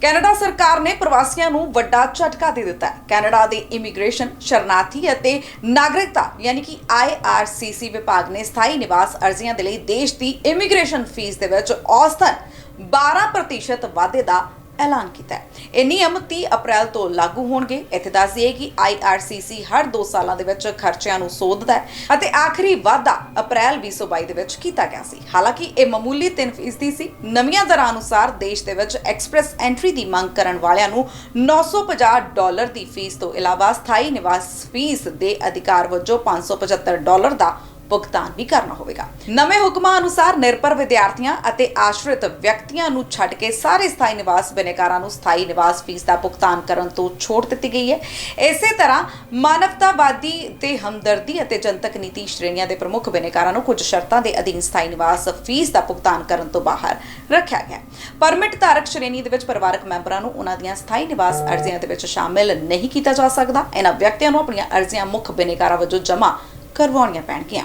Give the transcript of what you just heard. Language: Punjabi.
ਕੈਨੇਡਾ ਸਰਕਾਰ ਨੇ ਪ੍ਰਵਾਸੀਆਂ ਨੂੰ ਵੱਡਾ ਝਟਕਾ ਦੇ ਦਿੱਤਾ ਹੈ। ਕੈਨੇਡਾ ਦੇ ਇਮੀਗ੍ਰੇਸ਼ਨ ਸ਼ਰਨਾਰਥੀ ਅਤੇ ਨਾਗਰਿਕਤਾ, ਯਾਨੀ ਕਿ IRCC ਵਿਭਾਗ ਨੇ ਸਥਾਈ ਨਿਵਾਸ ਅਰਜ਼ੀਆਂ ਦੇ ਲਈ ਦੇਸ਼ ਦੀ ਇਮੀਗ੍ਰੇਸ਼ਨ ਫੀਸ ਦੇ ਵਿੱਚ ਔਸਤਨ 12% ਵਾਧੇ ਦਾ ਐਲਾਨ ਕੀਤਾ ਹੈ। ਇਹ ਨਿਯਮ 30 ਅਪ੍ਰੈਲ ਤੋਂ ਲਾਗੂ ਹੋਣਗੇ। ਇੱਥੇ ਦੱਸ ਦਈਏ ਕਿ IRCC ਹਰ 2 ਸਾਲਾਂ ਦੇ ਵਿੱਚ ਖਰਚਿਆਂ ਨੂੰ ਸੋਧਦਾ ਹੈ ਅਤੇ ਆਖਰੀ ਵਾਧਾ ਅਪ੍ਰੈਲ 2022 ਦੇ ਵਿੱਚ ਕੀਤਾ ਗਿਆ ਸੀ। ਹਾਲਾਂਕਿ ਇਹ ਮਾਮੂਲੀ 3% ਸੀ। ਨਵੀਆਂ ਦਰਾਂ ਅਨੁਸਾਰ ਦੇਸ਼ ਦੇ ਵਿੱਚ ਐਕਸਪ੍ਰੈਸ ਐਂਟਰੀ ਦੀ ਮੰਗ ਕਰਨ ਵਾਲਿਆਂ ਨੂੰ 950 ਡਾਲਰ ਦੀ ਫੀਸ ਤੋਂ ਇਲਾਵਾ ਸਥਾਈ ਨਿਵਾਸ ਫੀਸ ਦੇ ਅਧਿਕਾਰ ਵਜੋਂ 575 ਡਾਲਰ ਦਾ ਭੁਗਤਾਨ ਵੀ ਕਰਨਾ ਹੋਵੇਗਾ। ਨਵੇਂ ਹੁਕਮਾਂ ਅਨੁਸਾਰ ਨਿਰਭਰ ਵਿਦਿਆਰਥੀਆਂ ਅਤੇ ਆਸ਼ਰਿਤ ਵਿਅਕਤੀਆਂ ਨੂੰ ਛੱਡ ਕੇ ਸਾਰੇ ਸਥਾਈ ਨਿਵਾਸ ਬਿਨੇਕਾਰਾਂ ਨੂੰ ਸਥਾਈ ਨਿਵਾਸ ਫੀਸ ਦਾ ਭੁਗਤਾਨ ਕਰਨ ਤੋਂ ਛੋਟ ਦਿੱਤੀ ਗਈ ਹੈ। ਇਸੇ ਤਰ੍ਹਾਂ ਮਾਨਵਤਾਵਾਦੀ ਤੇ ਹਮਦਰਦੀ ਅਤੇ ਜਨਤਕ ਨੀਤੀ ਸ਼੍ਰੇਣੀਆਂ ਦੇ ਪ੍ਰਮੁੱਖ ਬਿਨੇਕਾਰਾਂ ਨੂੰ ਕੁਝ ਸ਼ਰਤਾਂ ਦੇ ਅਧੀਨ ਸਥਾਈ ਨਿਵਾਸ ਫੀਸ ਦਾ ਭੁਗਤਾਨ ਕਰਨ ਤੋਂ ਬਾਹਰ ਰੱਖਿਆ ਗਿਆ ਪਰਮਿਟ ਧਾਰਕ ਸ਼੍ਰੇਣੀ ਦੇ ਵਿੱਚ ਪਰਿਵਾਰਕ ਮੈਂਬਰਾਂ ਨੂੰ ਉਹਨਾਂ ਦੀਆਂ ਸਥਾਈ ਨਿਵਾਸ ਅਰਜ਼ੀਆਂ ਦੇ ਵਿੱਚ ਸ਼ਾਮਿਲ ਨਹੀਂ ਕੀਤਾ ਜਾ ਸਕਦਾ। ਇਹਨਾਂ ਵਿਅਕਤੀਆਂ ਨੂੰ ਆਪਣੀਆਂ ਅਰਜ਼ੀਆਂ ਮੁੱਖ ਬਿਨੇਕਾਰਾਂ ਵਜੋਂ ਜਮ੍ਹਾਂ ਕਰਵਾਉਣੀਆਂ ਪੈਣਗੀਆਂ।